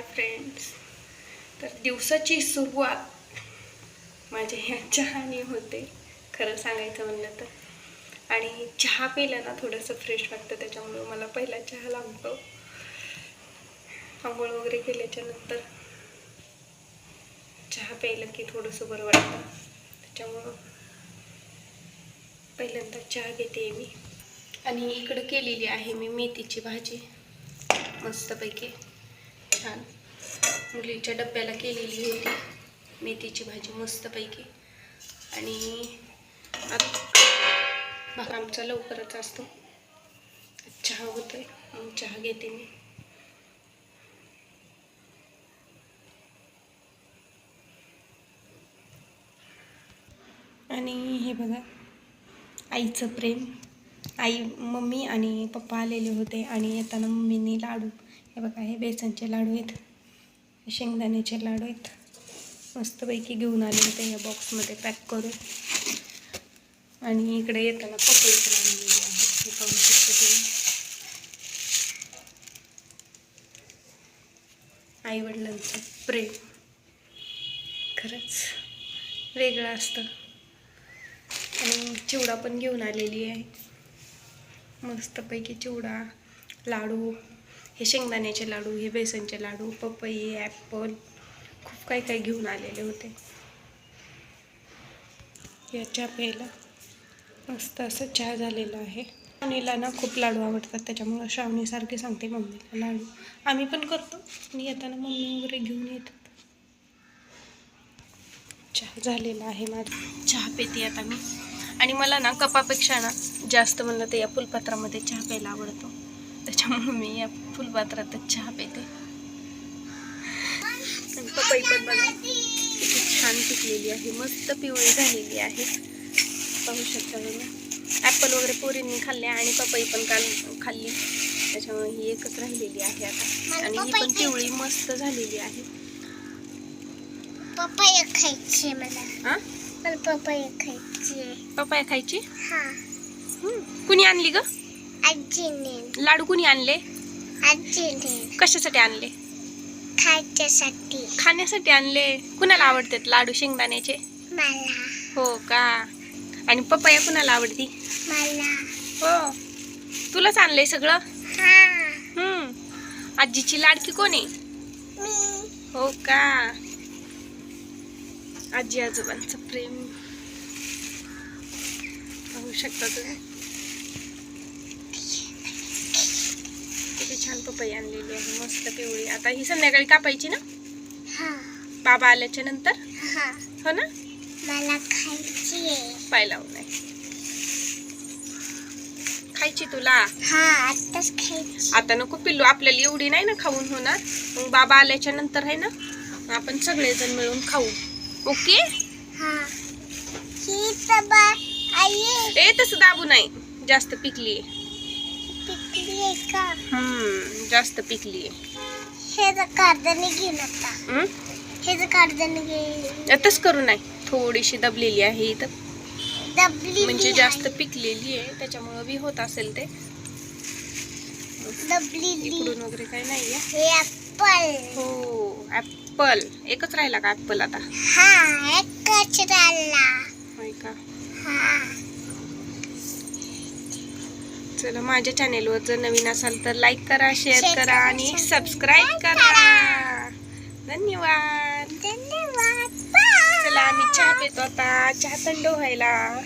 Hi friends तर दिवसाची सुरुवात माझ्या ह्या चहाने होते. खरं सांगायचं म्हणलं तर. आणि चहा प्यायला ना थोडंसं फ्रेश वाटतं त्याच्यामुळं मला पहिला चहा लागतो. आंघोळ वगैरे केल्याच्यानंतर चहा प्यायलं की थोडंसं बरं वाटतं. त्याच्यामुळं पहिल्यांदा चहा घेते मी. आणि इकडं केलेली आहे मी मेथीची भाजी. मस्तपैकी. छान. मुलीच्या डब्याला केलेली होती. मेथीची भाजी मस्तपैकी. आणि आता आमचा लवकरच असतो. चहा होतोय. चहा घेते मी. आणि हे बघा. आईचं प्रेम. आई मम्मी आणि पप्पा आलेले होते आणि येताना मम्मीने लाडू हे बघा हे बेसनचे लाडू आहेत. शेंगदाण्याचे लाडू आहेत. मस्तपैकी घेऊन आले होते या बॉक्समध्ये पॅक करून. आणि इकडे येताना पपई आणलेली आहे. हे पाहू तुम्ही. आईवडिलांचं प्रेम. खरंच वेगळं असतं. आणि चिवडा पण घेऊन आलेली आहे. मस्तपैकी चिवडा लाडू हे शेंगदाण्याचे लाडू हे बेसनचे लाडू पपई ॲपल खूप काही काही घेऊन आलेले होते. या चहा प्यायला मस्त असं चहा झालेला आहे. श्रावणीला ना खूप लाडू आवडतात त्याच्यामुळं श्रावणीसारखे सांगते मम्मीला लाडू. आम्ही पण करतो. आणि येताना मम्मी वगैरे घेऊन येतात. चहा झालेला आहे माझा. चहा पेते आता मी. आणि मला ना कपापेक्षा ना जास्त म्हणलं तर या फुलपात्रामध्ये चहा प्यायला आवडतो. त्याच्यामुळे मी या फुलपात्रातच चहा पेते. आणि पपई पण बघा किती छान पिकलेली आहे मस्त पिवळी झालेली आहे. पाहू शकता बघा ॲपल वगैरे पोरींनी खाल्ले आणि पपई पण काल खाल्ली. त्याच्यामुळे ही एकच राहिलेली आहे आता. आणि ही पण पिवळी मस्त झालेली आहे. पपया खायची मला. हा पपया खायची पपाया खायची? हा. कुणी आणली ग? आजीने. लाडू कुणी आणले? आजीने. कशासाठी आणले? खायच्यासाठी. खाण्यासाठी आणले. कुणाला आवडतात लाडू शेंगदाण्याचे? मला. हो का? आणि पपया कुणाला आवडती? मला. हो. तुलाच आणलंय सगळं? हा. हम्म. आजीची लाडकी कोण आहे? मी. हो का? आजी आजोबांचं प्रेम. पाहू शकता तुम्ही? छान पपई आणलेली आहे मस्त पिवळी. आता ही संध्याकाळी कापायची ना? हा. बाबा आल्याच्यानंतर? हा. हो ना? मला खायची आहे. पाय लावू नये. खायची तुला? हा आताच खायची. आता नको पिल्लू आपल्याला एवढी नाही ना खाऊन होणार. मग बाबा आल्याच्यानंतर आहे ना आपण सगळेजण मिळून खाऊ. ओके? हा. ही ए तसं दाबू नाही. जास्त पिकली पिकली आहे का? हम्म जास्त पिकली हे जर कारदाने घेऊन आता. हे आताच करू नाही. थोडीशी दबलेली आहे इथं. दबली म्हणजे जास्त पिकलेली आहे त्याच्यामुळं बी होत असेल ते. इकडून वगैरे काही नाही आहे हे ऍपल हो ऍपल एकच राहिला का ऍपल आता? हा एकच राहिला. होय का? हा. चला माझ्या चॅनेलवर जर नवीन असाल तर लाईक करा शेअर करा आणि सबस्क्राईब करा. धन्यवाद. धन्यवाद. चला आम्ही चहा पितो आता. चहा थंड व्हायला.